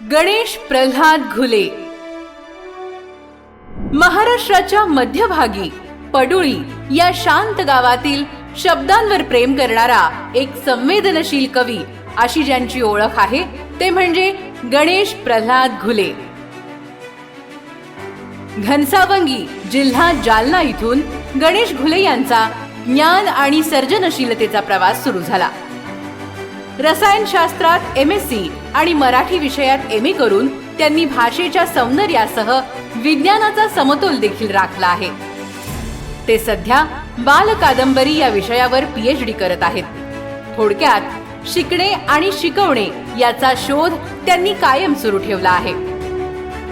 गणेश प्रल्हाद घुले. महाराष्ट्राच्या मध्यभागी पडुळी या शांत गावातील शब्दांवर प्रेम करणारा एक संवेदनशील कवी अशी ज्यांची ओळख आहे ते म्हणजे गणेश प्रल्हाद घुले. घनसावंगी जिल्हा जालना इथून गणेश घुले यांचा ज्ञान आणि सर्जनशीलतेचा प्रवास सुरू झाला. रसायनशास्त्रात एम एस सी आणि मराठी विषयात एम ए करून त्यांनी भाषेच्या सौंदर्यासह विज्ञानाचा समतोल देखील राखला आहे. ते सध्या बाल कादंबरी या विषयावर पीएच डी करत आहेत. थोडक्यात शिकणे आणि शिकवणे याचा शोध त्यांनी कायम सुरू ठेवला आहे.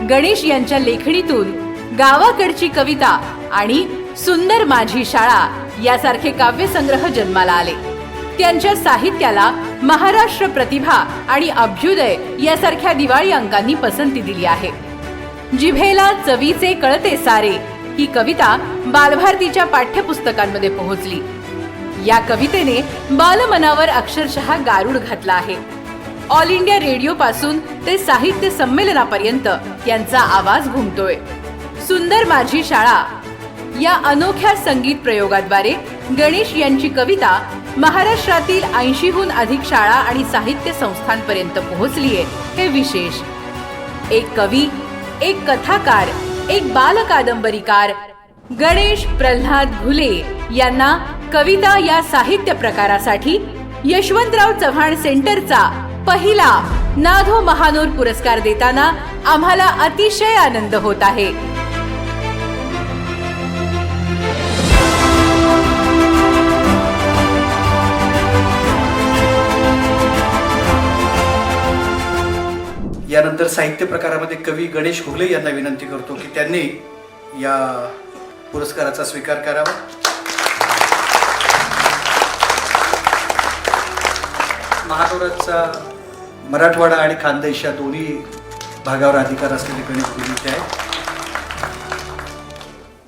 गणेश यांच्या लेखणीतून गावाकडची कविता आणि सुंदर माझी शाळा यासारखे काव्यसंग्रह जन्माला आले. त्यांच्या साहित्याला महाराष्ट्र प्रतिभा आणि अभ्युदय यासारख्या दिवाळी अंकांनी पसंती दिली आहे. जिभेला चवीचे कळते सारे ही कविता बालभारतीच्या पाठ्यपुस्तकांमध्ये पोहोचली. या कवितेने बालमनावर अक्षरशः गारुड घातला आहे. ऑल इंडिया रेडिओ पासून ते साहित्य संमेलनापर्यंत यांचा आवाज घुमतोय. सुंदर माझी शाळा. या अनोख्या संगीत प्रयोगाद्वारे गणेश यांची कविता महाराष्ट्रातील ऐंशीहून अधिक शाळा आणि साहित्य संस्थांपर्यंत पोहोचलीये हे विशेष. एक कवी एक कथाकार एक बाल कादंबरीकार गणेश प्रल्हाद घुले यांना कविता या साहित्य प्रकारासाठी यशवंतराव चव्हाण सेंटरचा पहिला नाधो महानोर पुरस्कार देताना आम्हाला अतिशय आनंद होत आहे. यानंतर साहित्य प्रकारामध्ये कवी गणेश हुगले यांना विनंती करतो की त्यांनी या पुरस्काराचा स्वीकार करावा. महानोराचा मराठवाडा आणि खानदेश या दोन्ही भागावर अधिकार असलेले गणेश हुगले आहेत